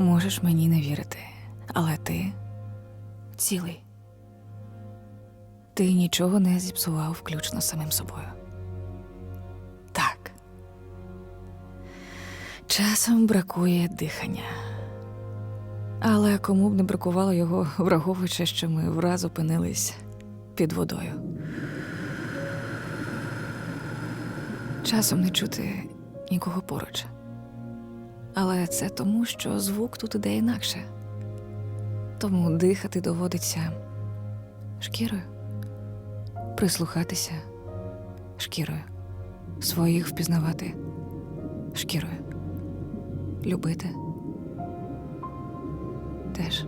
Можеш мені не вірити, але ти цілий. Ти нічого не зіпсував, включно самим собою. Так. Часом бракує дихання. Але кому б не бракувало його, враховуючи, що ми враз опинились під водою. Часом не чути нікого поруч. Але це тому, що звук тут іде інакше. Тому дихати доводиться шкірою, прислухатися шкірою, своїх впізнавати шкірою, любити теж.